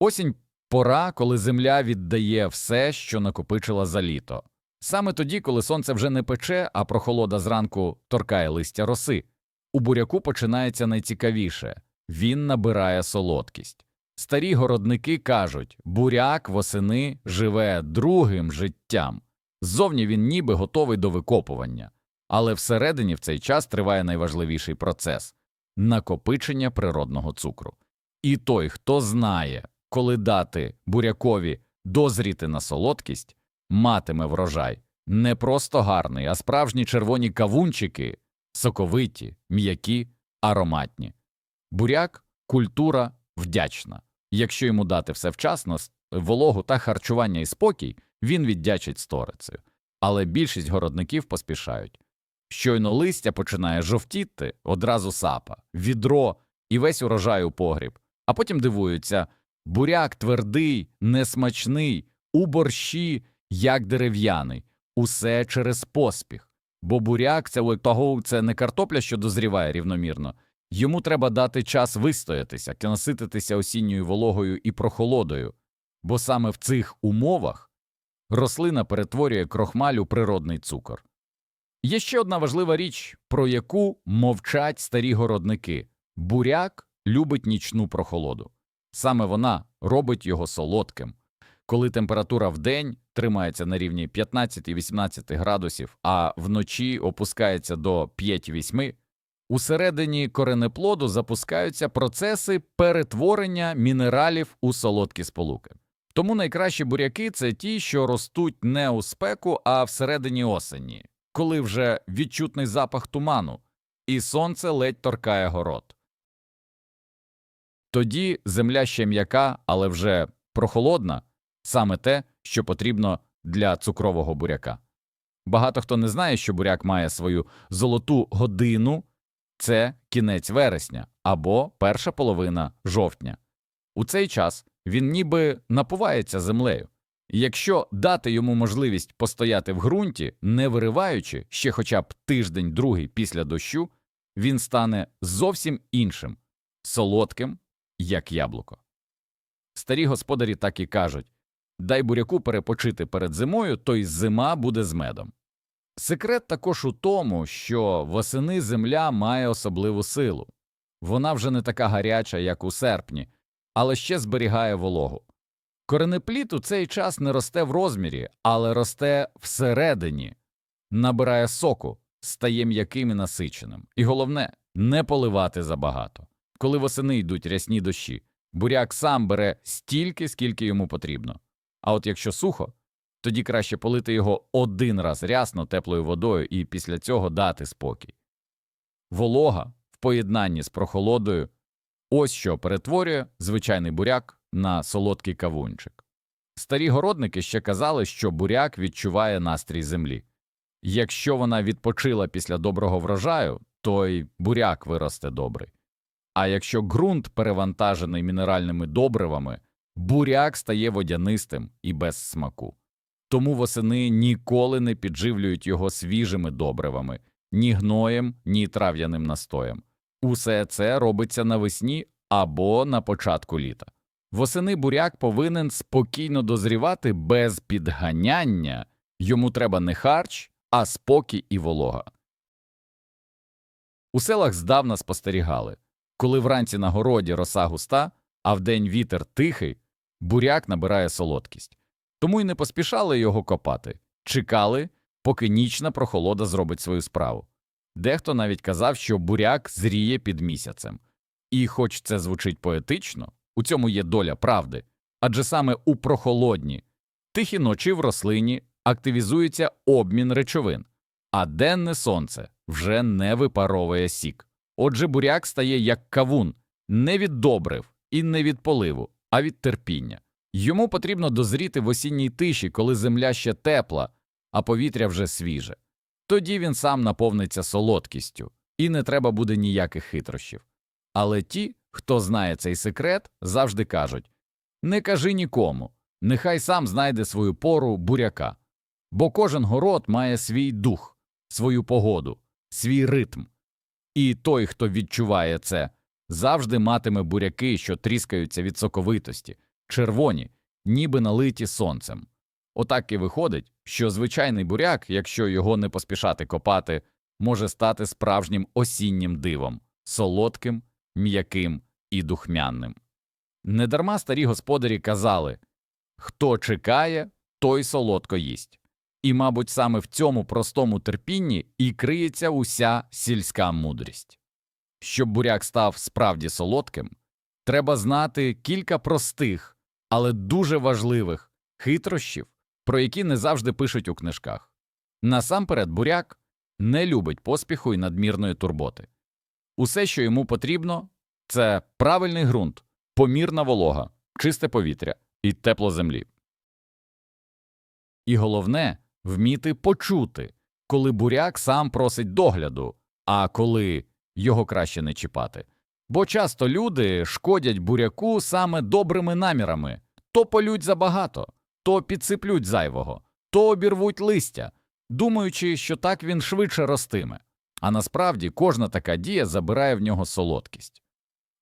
Осінь пора, коли земля віддає все, що накопичила за літо. Саме тоді, коли сонце вже не пече, а прохолода зранку торкає листя роси. У буряку починається найцікавіше він набирає солодкість. Старі городники кажуть, буряк восени живе другим життям. Ззовні він ніби готовий до викопування, але всередині в цей час триває найважливіший процес накопичення природного цукру. І той, хто знає, коли дати бурякові дозріти на солодкість, матиме врожай не просто гарний, а справжні червоні кавунчики, соковиті, м'які, ароматні. Буряк культура вдячна. Якщо йому дати все вчасно, вологу та харчування і спокій, він віддячить сторицею. Але більшість городників поспішають. Щойно листя починає жовтіти, одразу сапа, відро і весь урожай у погріб, а потім дивуються буряк твердий, несмачний, у борщі, як дерев'яний, усе через поспіх. Бо буряк це, того, це не картопля, що дозріває рівномірно. Йому треба дати час вистоятися, насититися осінньою вологою і прохолодою, бо саме в цих умовах рослина перетворює крохмаль у природний цукор. Є ще одна важлива річ, про яку мовчать старі городники буряк любить нічну прохолоду. Саме вона робить його солодким. Коли температура вдень тримається на рівні 15-18 градусів, а вночі опускається до 5-8, Усередині коренеплоду запускаються процеси перетворення мінералів у солодкі сполуки. Тому найкращі буряки це ті, що ростуть не у спеку, а всередині осені, коли вже відчутний запах туману, і сонце ледь торкає город. Тоді земля ще м'яка, але вже прохолодна саме те, що потрібно для цукрового буряка. Багато хто не знає, що буряк має свою золоту годину це кінець вересня або перша половина жовтня. У цей час він ніби напувається землею. І Якщо дати йому можливість постояти в ґрунті, не вириваючи ще хоча б тиждень другий після дощу, він стане зовсім іншим, солодким, як яблуко. Старі господарі так і кажуть дай буряку перепочити перед зимою, то й зима буде з медом. Секрет також у тому, що восени земля має особливу силу. Вона вже не така гаряча, як у серпні, але ще зберігає вологу. Коренеплід у цей час не росте в розмірі, але росте всередині, набирає соку, стає м'яким і насиченим. І головне не поливати забагато. Коли восени йдуть рясні дощі, буряк сам бере стільки, скільки йому потрібно. А от якщо сухо, тоді краще полити його один раз рясно теплою водою і після цього дати спокій. Волога в поєднанні з прохолодою ось що перетворює звичайний буряк на солодкий кавунчик. Старі городники ще казали, що буряк відчуває настрій землі. Якщо вона відпочила після доброго врожаю, то й буряк виросте добрий. А якщо ґрунт перевантажений мінеральними добривами, буряк стає водянистим і без смаку. Тому восени ніколи не підживлюють його свіжими добривами, ні гноєм, ні трав'яним настоєм. Усе це робиться навесні або на початку літа. Восени буряк повинен спокійно дозрівати без підганяння, йому треба не харч, а спокій і волога. У селах здавна спостерігали коли вранці на городі роса густа, а вдень вітер тихий, буряк набирає солодкість. Тому й не поспішали його копати, чекали, поки нічна прохолода зробить свою справу. Дехто навіть казав, що буряк зріє під місяцем. І, хоч це звучить поетично, у цьому є доля правди, адже саме у прохолодні, тихі ночі в рослині активізується обмін речовин, а денне сонце вже не випаровує сік. Отже, буряк стає як кавун, не від добрив і не від поливу, а від терпіння. Йому потрібно дозріти в осінній тиші, коли земля ще тепла, а повітря вже свіже. Тоді він сам наповниться солодкістю, і не треба буде ніяких хитрощів. Але ті, хто знає цей секрет, завжди кажуть не кажи нікому, нехай сам знайде свою пору буряка. Бо кожен город має свій дух, свою погоду, свій ритм. І той, хто відчуває це, завжди матиме буряки, що тріскаються від соковитості, червоні, ніби налиті сонцем. Отак і виходить, що звичайний буряк, якщо його не поспішати копати, може стати справжнім осіннім дивом, солодким, м'яким і духмяним. Недарма старі господарі казали хто чекає, той солодко їсть. І, мабуть, саме в цьому простому терпінні і криється уся сільська мудрість. Щоб буряк став справді солодким, треба знати кілька простих, але дуже важливих хитрощів, про які не завжди пишуть у книжках. Насамперед, буряк не любить поспіху і надмірної турботи. Усе, що йому потрібно, це правильний ґрунт, помірна волога, чисте повітря і тепло землі. І головне вміти почути, коли буряк сам просить догляду, а коли його краще не чіпати. Бо часто люди шкодять буряку саме добрими намірами то полють забагато, то підсиплють зайвого, то обірвуть листя, думаючи, що так він швидше ростиме. А насправді кожна така дія забирає в нього солодкість.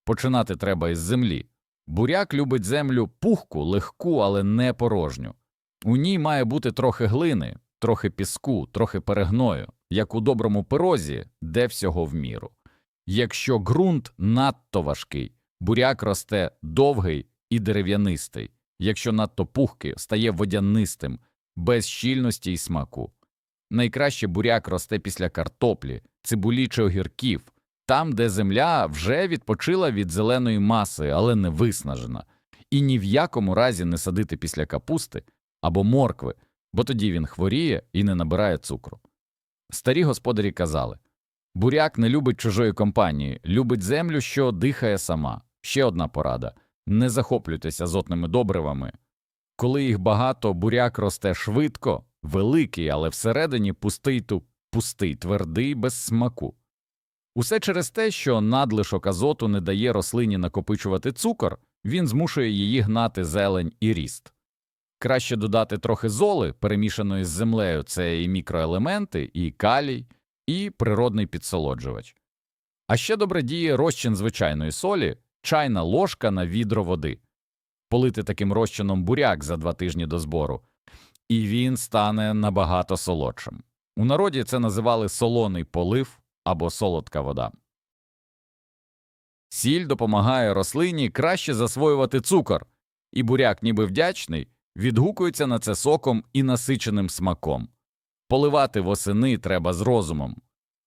Починати треба із землі. Буряк любить землю пухку, легку, але не порожню. У ній має бути трохи глини, трохи піску, трохи перегною, як у доброму пирозі, де всього в міру. Якщо ґрунт надто важкий, буряк росте довгий і дерев'янистий, якщо надто пухкий, стає водянистим, без щільності й смаку. Найкраще буряк росте після картоплі, цибулі чи огірків, там, де земля вже відпочила від зеленої маси, але не виснажена, і ні в якому разі не садити після капусти або моркви, бо тоді він хворіє і не набирає цукру. Старі господарі казали буряк не любить чужої компанії, любить землю, що дихає сама. Ще одна порада не захоплюйтеся азотними добривами. Коли їх багато, буряк росте швидко, великий, але всередині пустий ту пустий, твердий, без смаку. Усе через те, що надлишок азоту не дає рослині накопичувати цукор, він змушує її гнати зелень і ріст. Краще додати трохи золи, перемішаної з землею, це і мікроелементи, і калій, і природний підсолоджувач. А ще добре діє розчин звичайної солі, чайна ложка на відро води. Полити таким розчином буряк за два тижні до збору, і він стане набагато солодшим. У народі це називали солоний полив або солодка вода. Сіль допомагає рослині краще засвоювати цукор, і буряк, ніби вдячний, відгукується на це соком і насиченим смаком. Поливати восени треба з розумом.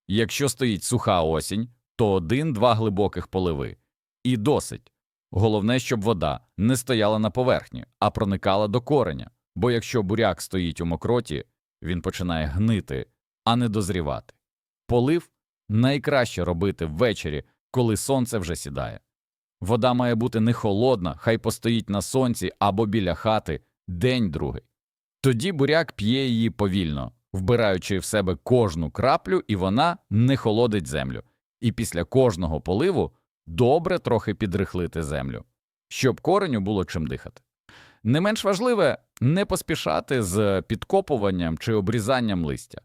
Якщо стоїть суха осінь, то один-два глибоких поливи. І досить. Головне, щоб вода не стояла на поверхні, а проникала до кореня, бо якщо буряк стоїть у мокроті, він починає гнити, а не дозрівати. Полив найкраще робити ввечері, коли сонце вже сідає. Вода має бути не холодна, хай постоїть на сонці або біля хати день другий. Тоді буряк п'є її повільно, вбираючи в себе кожну краплю, і вона не холодить землю. І після кожного поливу добре трохи підрихлити землю, щоб кореню було чим дихати. Не менш важливе не поспішати з підкопуванням чи обрізанням листя.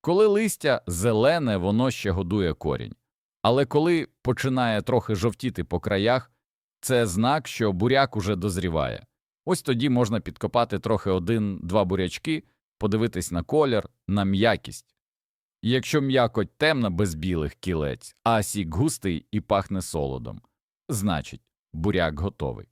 Коли листя зелене, воно ще годує корінь. Але коли починає трохи жовтіти по краях, це знак, що буряк уже дозріває. Ось тоді можна підкопати трохи один-два бурячки, подивитись на колір, на м'якість. Якщо м'якоть темна без білих кілець, а сік густий і пахне солодом, значить, буряк готовий.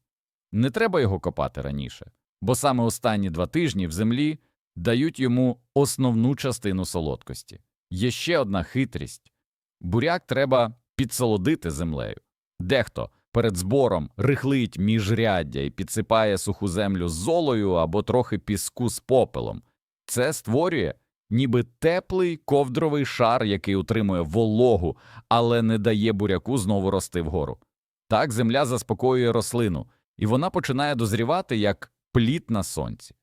Не треба його копати раніше, бо саме останні два тижні в землі дають йому основну частину солодкості. Є ще одна хитрість буряк треба підсолодити землею. Дехто перед збором рихлить міжряддя і підсипає суху землю золою або трохи піску з попелом. Це створює ніби теплий ковдровий шар, який утримує вологу, але не дає буряку знову рости вгору. Так земля заспокоює рослину, і вона починає дозрівати як плід на сонці.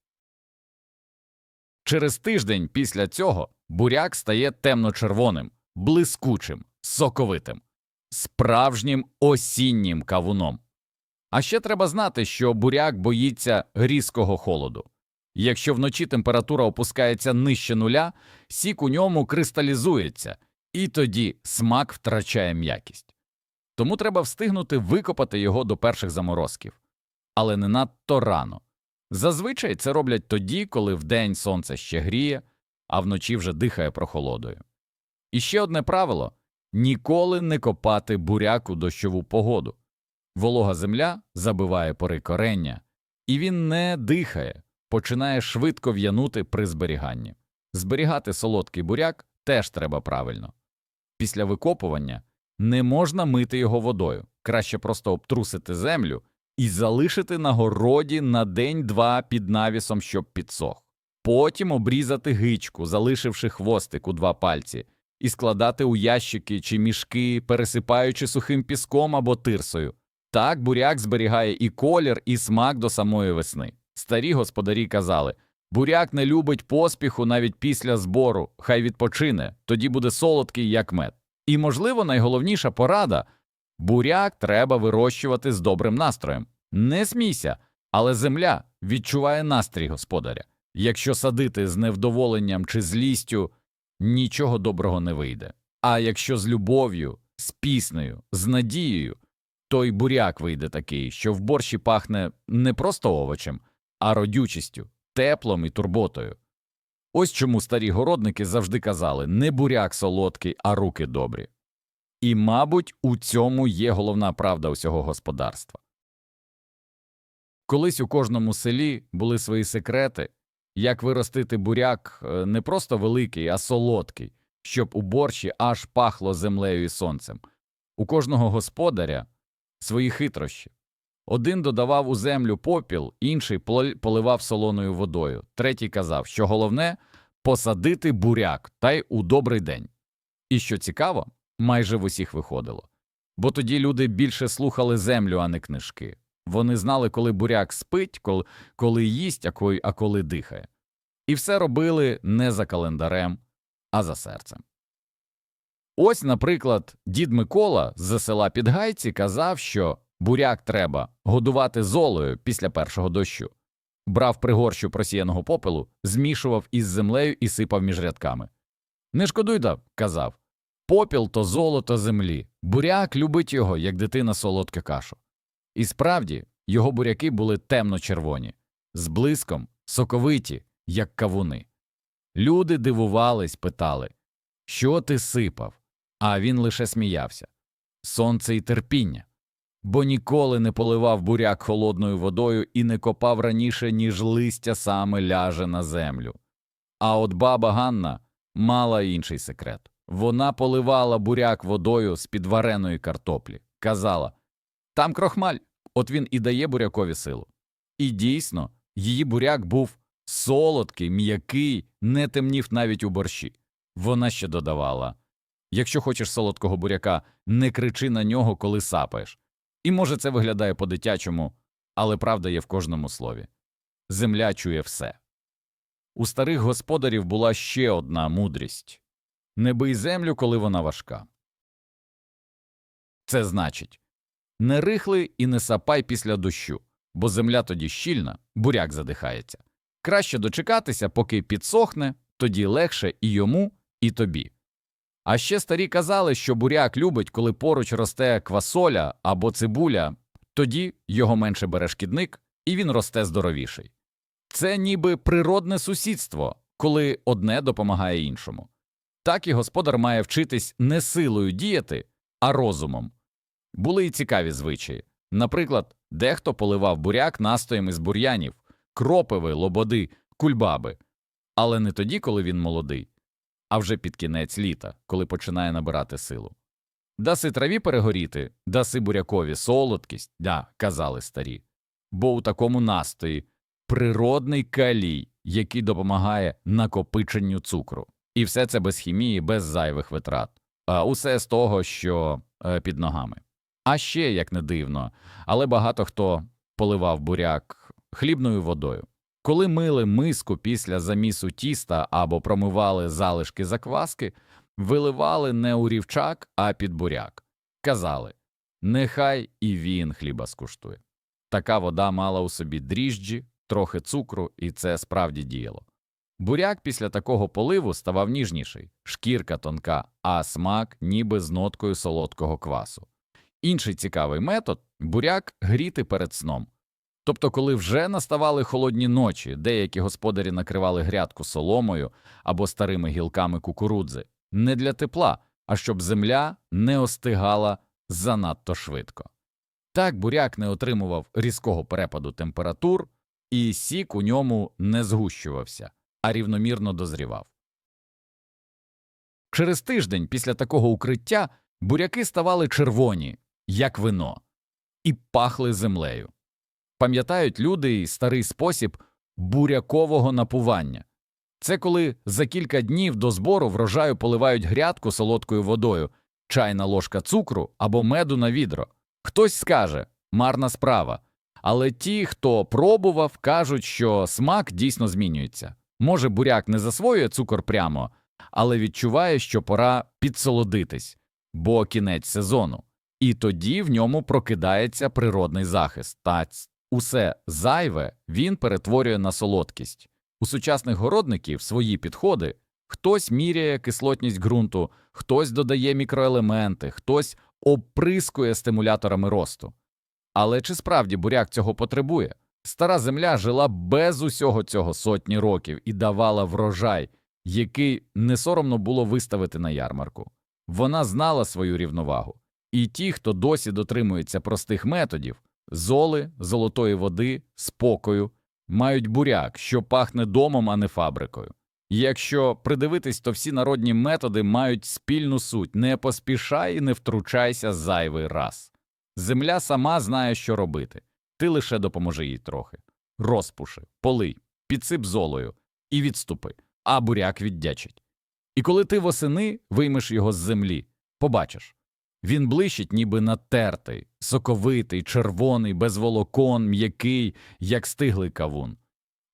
Через тиждень після цього буряк стає темно-червоним, блискучим, соковитим, справжнім осіннім кавуном. А ще треба знати, що буряк боїться різкого холоду. Якщо вночі температура опускається нижче нуля, сік у ньому кристалізується, і тоді смак втрачає м'якість. Тому треба встигнути викопати його до перших заморозків. але не надто рано. Зазвичай це роблять тоді, коли вдень сонце ще гріє, а вночі вже дихає прохолодою. І ще одне правило ніколи не копати буряк у дощову погоду. Волога земля забиває пори корення, і він не дихає, починає швидко в'янути при зберіганні. Зберігати солодкий буряк теж треба правильно. Після викопування не можна мити його водою, краще просто обтрусити землю і залишити на городі на день-два під навісом, щоб підсох. Потім обрізати гичку, залишивши хвостик у два пальці, і складати у ящики чи мішки, пересипаючи сухим піском або тирсою. Так буряк зберігає і колір, і смак до самої весни. Старі господарі казали буряк не любить поспіху навіть після збору, хай відпочине, тоді буде солодкий, як мед. І, можливо, найголовніша порада буряк треба вирощувати з добрим настроєм. Не смійся, але земля відчуває настрій господаря. Якщо садити з невдоволенням чи злістю, нічого доброго не вийде. А якщо з любов'ю, з піснею, з надією, то й буряк вийде такий, що в борщі пахне не просто овочем, а родючістю, теплом і турботою. Ось чому старі городники завжди казали не буряк солодкий, а руки добрі. І, мабуть, у цьому є головна правда усього господарства. Колись у кожному селі були свої секрети, як виростити буряк е, не просто великий, а солодкий, щоб у борщі аж пахло землею і сонцем. У кожного господаря свої хитрощі. Один додавав у землю попіл, інший пол- поливав солоною водою, третій казав, що головне посадити буряк та й у добрий день. І що цікаво, майже в усіх виходило. Бо тоді люди більше слухали землю, а не книжки. Вони знали, коли буряк спить, коли, коли їсть, а коли, а коли дихає. І все робили не за календарем, а за серцем. Ось, наприклад, дід Микола з села Підгайці казав, що буряк треба годувати золою після першого дощу. Брав пригорщу просіяного попелу, змішував із землею і сипав між рядками. Не шкодуй да, казав. Попіл то золото землі. Буряк любить його, як дитина солодке кашу. І справді, його буряки були темно-червоні, з блиском, соковиті, як кавуни. Люди дивувались, питали, що ти сипав? А він лише сміявся. Сонце і терпіння. Бо ніколи не поливав буряк холодною водою і не копав раніше, ніж листя саме ляже на землю. А от баба Ганна мала інший секрет. Вона поливала буряк водою з під вареної картоплі. Казала там крохмаль, от він і дає бурякові силу. І дійсно, її буряк був солодкий, м'який, не темнів навіть у борщі. Вона ще додавала якщо хочеш солодкого буряка, не кричи на нього, коли сапаєш. І може це виглядає по-дитячому, але правда є в кожному слові. Земля чує все. У старих господарів була ще одна мудрість не бий землю, коли вона важка. Це значить не рихли і не сапай після дощу, бо земля тоді щільна, буряк задихається. Краще дочекатися, поки підсохне, тоді легше і йому, і тобі. А ще старі казали, що буряк любить, коли поруч росте квасоля або цибуля, тоді його менше бере шкідник, і він росте здоровіший. Це ніби природне сусідство, коли одне допомагає іншому. Так і господар має вчитись не силою діяти, а розумом. Були й цікаві звичаї. Наприклад, дехто поливав буряк настоєм із бур'янів, кропиви, лободи, кульбаби, але не тоді, коли він молодий, а вже під кінець літа, коли починає набирати силу. Даси траві перегоріти, даси бурякові солодкість, да, казали старі, бо у такому настої природний калій, який допомагає накопиченню цукру. І все це без хімії, без зайвих витрат, а усе з того, що е, під ногами. А ще, як не дивно, але багато хто поливав буряк хлібною водою. Коли мили миску після замісу тіста або промивали залишки закваски, виливали не у рівчак, а під буряк. Казали нехай і він хліба скуштує. Така вода мала у собі дріжджі, трохи цукру, і це справді діяло. Буряк після такого поливу ставав ніжніший, шкірка тонка, а смак ніби з ноткою солодкого квасу. Інший цікавий метод буряк гріти перед сном. Тобто, коли вже наставали холодні ночі, деякі господарі накривали грядку соломою або старими гілками кукурудзи не для тепла, а щоб земля не остигала занадто швидко. Так буряк не отримував різкого перепаду температур, і сік у ньому не згущувався, а рівномірно дозрівав. Через тиждень після такого укриття буряки ставали червоні, як вино, і пахли землею. Пам'ятають люди і старий спосіб бурякового напування. Це коли за кілька днів до збору врожаю поливають грядку солодкою водою, чайна ложка цукру або меду на відро. Хтось скаже марна справа, але ті, хто пробував, кажуть, що смак дійсно змінюється. Може, буряк не засвоює цукор прямо, але відчуває, що пора підсолодитись, бо кінець сезону, і тоді в ньому прокидається природний захист. Та усе зайве він перетворює на солодкість. У сучасних городників свої підходи хтось міряє кислотність ґрунту, хтось додає мікроелементи, хтось оприскує стимуляторами росту. Але чи справді буряк цього потребує? Стара земля жила без усього цього сотні років і давала врожай, який не соромно було виставити на ярмарку. Вона знала свою рівновагу, і ті, хто досі дотримується простих методів золи, золотої води, спокою, мають буряк, що пахне домом, а не фабрикою. Якщо придивитись, то всі народні методи мають спільну суть не поспішай і не втручайся зайвий раз. Земля сама знає, що робити, ти лише допоможи їй трохи. Розпуши, полий, підсип золою і відступи, а буряк віддячить. І коли ти восени виймеш його з землі, побачиш він блищить, ніби натертий, соковитий, червоний, без волокон, м'який, як стиглий кавун.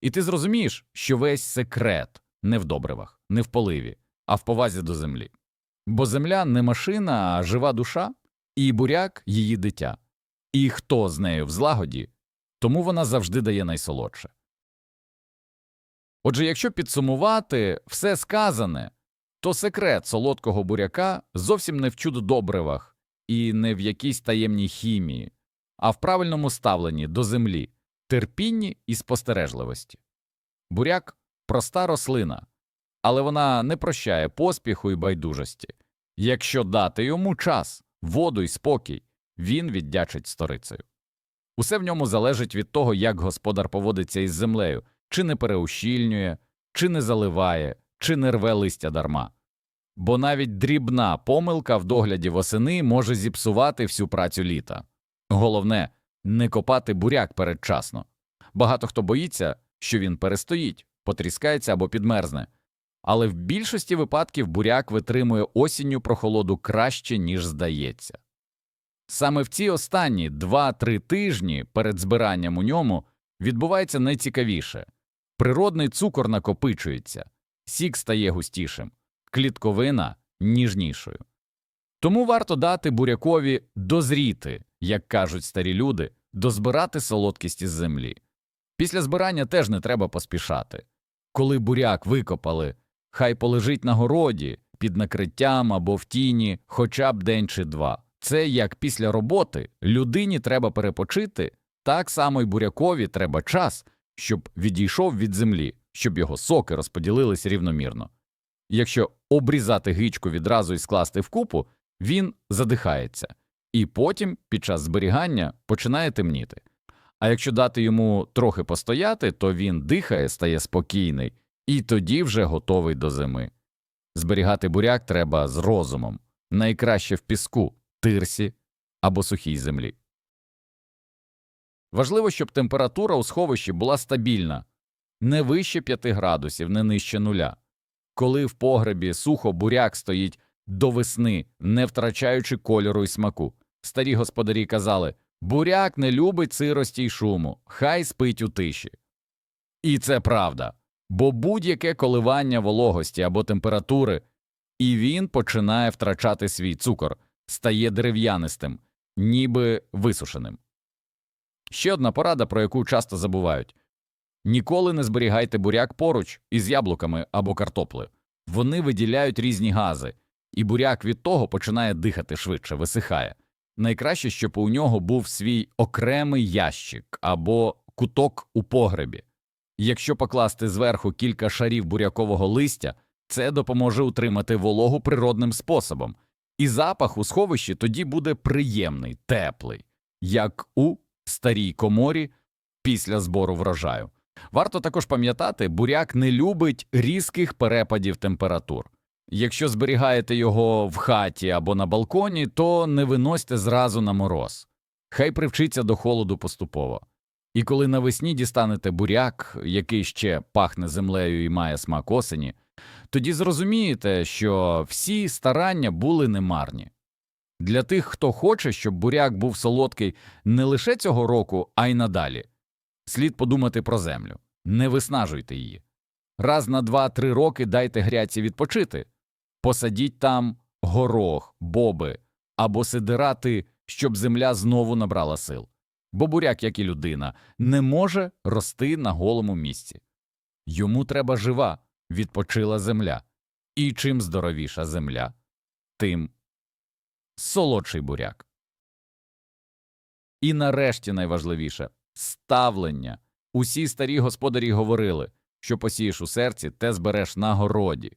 І ти зрозумієш, що весь секрет не в добривах, не в поливі, а в повазі до землі. Бо земля не машина, а жива душа, і буряк її дитя. І хто з нею в злагоді, тому вона завжди дає найсолодше. Отже, якщо підсумувати все сказане, то секрет солодкого буряка зовсім не в чудодобривах і не в якійсь таємній хімії, а в правильному ставленні до землі, терпінні і спостережливості. Буряк проста рослина, але вона не прощає поспіху і байдужості. Якщо дати йому час, воду і спокій, він віддячить сторицею. Усе в ньому залежить від того, як господар поводиться із землею, чи не переущільнює, чи не заливає, чи не рве листя дарма. Бо навіть дрібна помилка в догляді восени може зіпсувати всю працю літа. Головне не копати буряк передчасно. Багато хто боїться, що він перестоїть, потріскається або підмерзне. Але в більшості випадків буряк витримує осінню прохолоду краще, ніж здається. Саме в ці останні 2-3 тижні перед збиранням у ньому відбувається найцікавіше природний цукор накопичується, сік стає густішим, клітковина ніжнішою. Тому варто дати бурякові дозріти, як кажуть старі люди, дозбирати солодкість із землі. Після збирання теж не треба поспішати. Коли буряк викопали, хай полежить на городі, під накриттям або в тіні хоча б день чи два. Це як після роботи людині треба перепочити, так само й бурякові треба час, щоб відійшов від землі, щоб його соки розподілились рівномірно. Якщо обрізати гичку відразу і скласти в купу, він задихається, і потім під час зберігання починає темніти. А якщо дати йому трохи постояти, то він дихає, стає спокійний, і тоді вже готовий до зими. Зберігати буряк треба з розумом, найкраще в піску, тирсі або сухій землі. Важливо, щоб температура у сховищі була стабільна, не вище 5 градусів, не нижче нуля. Коли в погребі сухо буряк стоїть до весни, не втрачаючи кольору і смаку. Старі господарі казали буряк не любить сирості й шуму, хай спить у тиші. І це правда, бо будь-яке коливання вологості або температури, і він починає втрачати свій цукор, стає дерев'янистим, ніби висушеним. Ще одна порада, про яку часто забувають ніколи не зберігайте буряк поруч із яблуками або картоплею. Вони виділяють різні гази, і буряк від того починає дихати швидше, висихає. Найкраще, щоб у нього був свій окремий ящик або куток у погребі. Якщо покласти зверху кілька шарів бурякового листя, це допоможе утримати вологу природним способом, і запах у сховищі тоді буде приємний, теплий, як у старій коморі після збору врожаю. Варто також пам'ятати, буряк не любить різких перепадів температур. Якщо зберігаєте його в хаті або на балконі, то не виносьте зразу на мороз. Хай привчиться до холоду поступово. І коли навесні дістанете буряк, який ще пахне землею і має смак осені, тоді зрозумієте, що всі старання були немарні. Для тих, хто хоче, щоб буряк був солодкий не лише цього року, а й надалі, слід подумати про землю. Не виснажуйте її. Раз на два-три роки дайте гряці відпочити. Посадіть там горох, боби або сидирати, щоб земля знову набрала сил. Бо буряк, як і людина, не може рости на голому місці. Йому треба жива, відпочила земля. І чим здоровіша земля, тим солодший буряк. І нарешті найважливіше ставлення. Усі старі господарі говорили, що посієш у серці, те збереш на городі.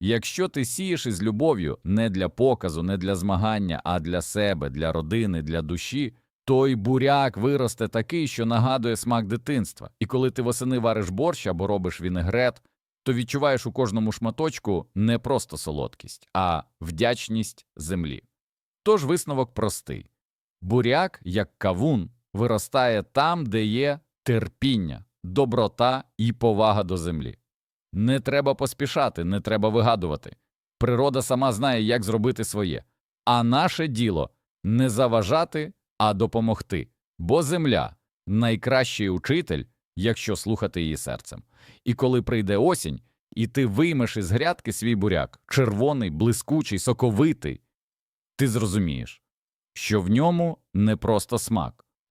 Якщо ти сієш із любов'ю не для показу, не для змагання, а для себе, для родини, для душі, той буряк виросте такий, що нагадує смак дитинства. І коли ти восени вариш борщ або робиш вінегрет, то відчуваєш у кожному шматочку не просто солодкість, а вдячність землі. Тож висновок простий буряк, як кавун, виростає там, де є терпіння, доброта і повага до землі. Не треба поспішати, не треба вигадувати. Природа сама знає, як зробити своє. А наше діло не заважати, а допомогти. Бо земля найкращий учитель, якщо слухати її серцем. І коли прийде осінь, і ти виймеш із грядки свій буряк, червоний, блискучий, соковитий, ти зрозумієш, що в ньому не просто смак,